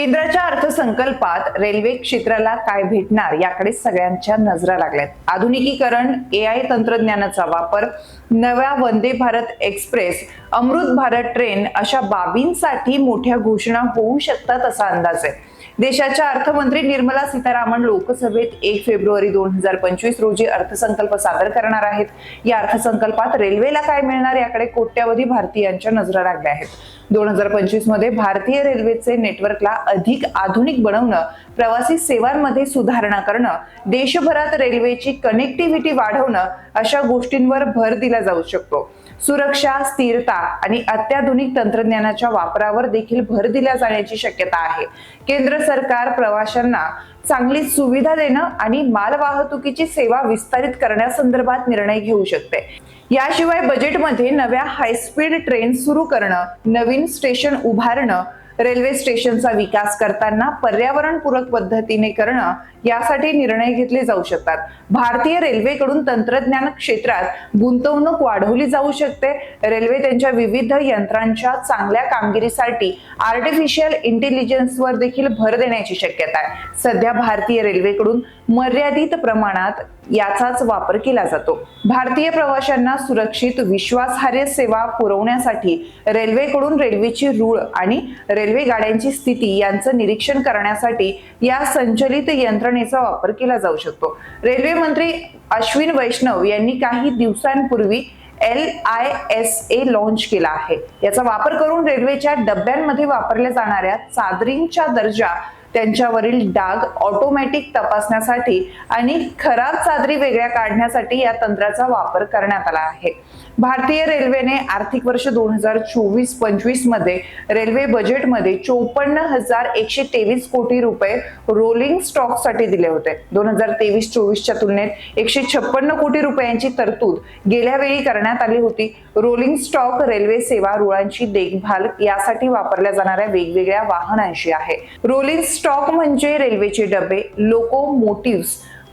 केंद्राच्या अर्थसंकल्पात रेल्वे क्षेत्राला काय भेटणार याकडे सगळ्यांच्या नजरा लागल्यात. आधुनिकीकरण ए आय तंत्रज्ञानाचा वापर नव्या वंदे भारत एक्सप्रेस अमृत भारत ट्रेन अशा बाबींसाठी मोठ्या घोषणा होऊ शकतात असा अंदाज आहे. देशाच्या अर्थमंत्री निर्मला सीतारामन लोकसभेत एक फेब्रुवारी दोन हजार पंचवीस रोजी अर्थसंकल्प सादर करणार आहेत. या अर्थसंकल्पात रेल्वेला काय मिळणार याकडे कोट्यावधी भारतीयांच्या नजरा लागल्या आहेत. दोन हजार पंचवीसमध्ये भारतीय रेल्वेचे नेटवर्कला अधिक आधुनिक बनवणं प्रवासी सेवांमध्ये सुधारणा करणं देशभरात रेल्वेची कनेक्टिव्हिटी वाढवणं अशा गोष्टींवर भर दिला जाऊ शकतो. सुरक्षा स्थिरता आणि अत्याधुनिक तंत्रज्ञानाच्या वापरावर देखील भर दिला जाण्याची शक्यता आहे. केंद्र सरकार प्रवाशांना चांगली सुविधा देणं आणि मालवाहतुकीची सेवा विस्तारित करण्यासंदर्भात निर्णय घेऊ शकते. याशिवाय बजेटमध्ये नव्या हायस्पीड ट्रेन सुरू करणं नवीन स्टेशन उभारणं रेल्वे स्टेशनचा विकास करताना पर्यावरणपूरक पद्धतीने करणं यासाठी निर्णय घेतले जाऊ शकतात. भारतीय रेल्वेकडून तंत्रज्ञान क्षेत्रात गुंतवणूक वाढवली जाऊ शकते. रेल्वे त्यांच्या विविध यंत्रांच्या चांगल्या कामगिरीसाठी आर्टिफिशियल इंटेलिजन्सवर देखील भर देण्याची शक्यता आहे. सध्या भारतीय रेल्वेकडून मर्यादित प्रमाणात याचाच वापर केला जातो. भारतीय प्रवाशांना सुरक्षित विश्वासार्ह सेवा पुरवण्यासाठी रेल्वेकडून रेल्वेची रूळ आणि रेल्वे रेल्वे गाड्यांची स्थिती यांचं निरीक्षण करण्यासाठी या संचलित यंत्रणेचा वापर केला जाऊ शकतो. रेल्वे मंत्री अश्विन वैष्णव यांनी काही दिवसांपूर्वी L I S A launch केला आहे. याचा वापर करून रेल्वेच्या डब्यांमध्ये वापरल्या जाणाऱ्या चादरींच्या दर्जा त्यांच्यावरील डाग ऑटोमॅटिक तपासण्यासाठी आणि खराब चादरी वेगळ्या काढण्यासाठी या तंत्राचा वापर करण्यात आला आहे. भारतीय रेल्वेने आर्थिक वर्ष दोन हजार चोवीस पंचवीसमध्ये रेल्वे बजेटमध्ये चोपन्न हजार एकशे तेवीस कोटी रुपये रोलिंग स्टॉकसाठी दिले होते. दोन हजार तेवीस चोवीसच्या तुलनेत एकशे छप्पन्न कोटी रुपयांची तरतूद गेल्या वेळी करण्यात आली होती. रोलिंग स्टॉक रेल्वे सेवा रुळांची देखभाल यासाठी वापरल्या जाणाऱ्या वेगवेगळ्या वाहनांशी आहे. रोलिंग स्टॉक म्हणजे रेल्वेचे डबे लोकोमोटिव्ह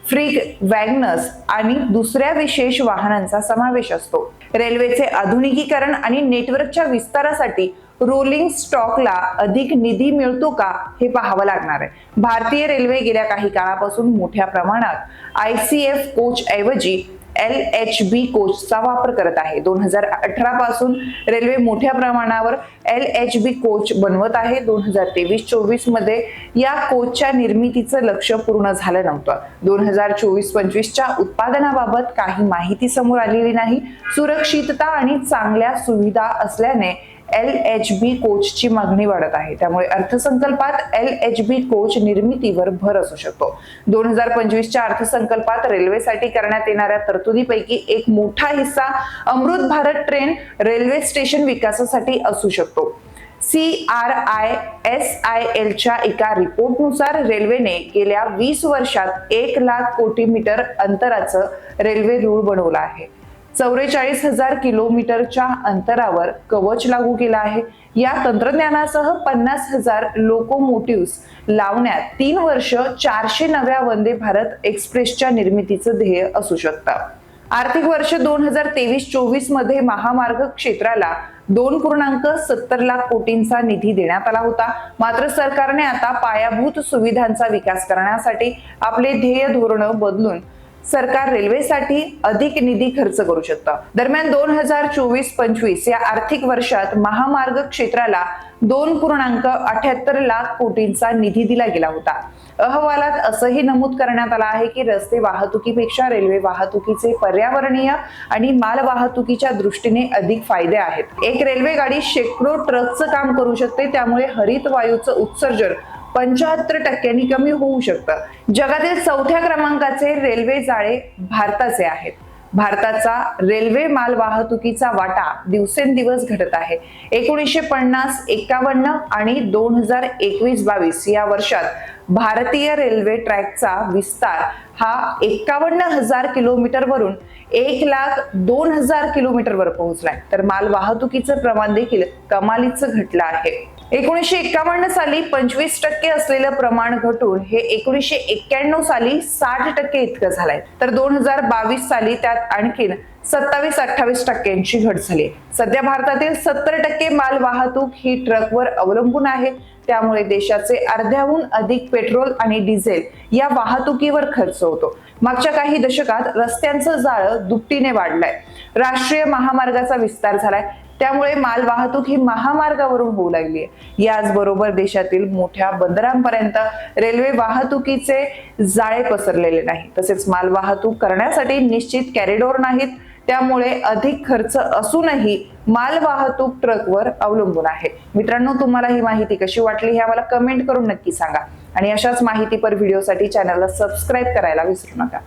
फ्रीग वॅगनर्स आणि दुसऱ्या विशेष वाहनांचा समावेश असतो. रेल्वेचे आधुनिकीकरण आणि नेटवर्कच्या विस्तारासाठी रोलिंग स्टॉकला अधिक निधी मिळतो का हे पाहावं लागणार आहे. भारतीय रेल्वे गेल्या काही काळापासून मोठ्या प्रमाणात आय सी एफ कोच ऐवजी एल एच बी कोचचा वापर करत आहे. दोन हजार अठरा पासून रेल्वे मोठ्या प्रमाणावर एल एच बी कोच बनवत आहे. दोन हजार तेवीस चोवीसमध्ये या कोचच्या निर्मितीचं लक्ष पूर्ण झालं नव्हतं. दोन हजार चोवीस पंचवीसच्या उत्पादनाबाबत काही माहिती समोर आलेली नाही. सुरक्षितता आणि चांगल्या सुविधा असल्याने एल एच बी कोचची मागणी वाढत आहे. त्यामुळे अर्थसंकल्पात एल एच बी कोच निर्मितीवर भर असू शकतो. दोन हजार पंचवीसच्या अर्थसंकल्पात रेल्वेसाठी करण्यात येणाऱ्या तरतुदीपैकी एक मोठा हिस्सा Amrit Bharat train railway station विकासासाठी असू शकतो. C R I S I एलच्या एका रिपोर्टनुसार रेल्वेने गेल्या वीस वर्षात एक लाख कोटी मीटर अंतराचं रेल्वे रूळ बनवलं आहे. चौवेचाळीस हजार किलोमीटरच्या अंतरावर कवच लागू केला आहे. या तंत्रज्ञानासह पन्नास हजार लोकोमोटिव्ह लावण्यात तीन वर्ष चारशे नव्या वंदे भारत एक्सप्रेसच्या निर्मितीचं ध्येय असू शकतं. आर्थिक वर्ष दोन हजार तेवीस चोवीसमध्ये महामार्ग क्षेत्राला दोन पूर्णांक सत्तर लाख कोटींचा निधी देण्यात आला होता. मात्र सरकारने आता पायाभूत सुविधांचा विकास करण्यासाठी आपले ध्येय धोरण बदलून सरकार रेल्वेसाठी अधिक निधी खर्च करू शकतं. दरम्यान दोन हजार चोवीस पंचवीस या आर्थिक वर्षात महामार्ग क्षेत्राला दोन पूर्णांक अठ्याहत्तर लाख कोटींचा निधी दिला गेला होता. अहवालात असंही नमूद करण्यात आलं आहे की रस्ते वाहतुकीपेक्षा रेल्वे वाहतुकीचे पर्यावरणीय आणि माल वाहतुकीच्या दृष्टीने अधिक फायदे आहेत. एक रेल्वे गाडी शेकडो ट्रकचं काम करू शकते त्यामुळे हरित वायूचं उत्सर्जन पंच्याहत्तर टक्क्यांनी कमी होऊ शकतं. जगातील चौथ्या क्रमांकाचे रेल्वे जाळे भारताचे आहेत. भारताचा रेल्वे माल वाहतुकीचा वाटा दिवसेंदिवस घटत आहे. एकोणीसशे पन्नास एकावन्न आणि दोन हजार एकवीस बावीस या वर्षात भारतीय रेल्वे ट्रॅकचा विस्तार हा एकावन्न हजार किलोमीटरवरून एक लाख दोन हजार किलोमीटरवर पोहोचलाय. तर माल वाहतुकीचं प्रमाण देखील कमालीचं घटलं आहे. एकोणीसशे एक्कावन्न साली पंचवीस टक्के असलेलं प्रमाण घटून हे एकोणीसशे एक्क्याण्णव साली साठ टक्के इतकं झालंय. तर दोन हजार बावीस साली त्यात आणखीन सत्तावीस अठ्ठावीस टक्क्यांची घट झाली. सध्या भारतातील सत्तर टक्के माल वाहतूक ही ट्रकवर अवलंबून आहे. त्यामुळे देशाचे अर्ध्याहून अधिक पेट्रोल आणि डिझेल या वाहतुकीवर खर्च होतो. मागच्या काही दशकात रस्त्यांचं जाळं दुपटीने वाढलंय. राष्ट्रीय महामार्गाचा विस्तार झालाय. त्यामुळे माल वाहतूक ही महामार्गावरून होऊ लागली आहे याचबरोबर देशातील मोठ्या बंदरांपर्यंत रेल्वे वाहतुकीचे जाळे पसरलेले नाही तसेच माल वाहतूक करण्यासाठी निश्चित कॅरिडोर नाहीत. त्यामुळे अधिक खर्च असूनही माल वाहतूक ट्रकवर अवलंबून आहे. मित्रांनो तुम्हाला ही माहिती कशी वाटली हे आम्हाला कमेंट करून नक्की सांगा. आणि अशाच माहितीपर व्हिडिओसाठी चॅनलला सबस्क्राईब करायला विसरू नका.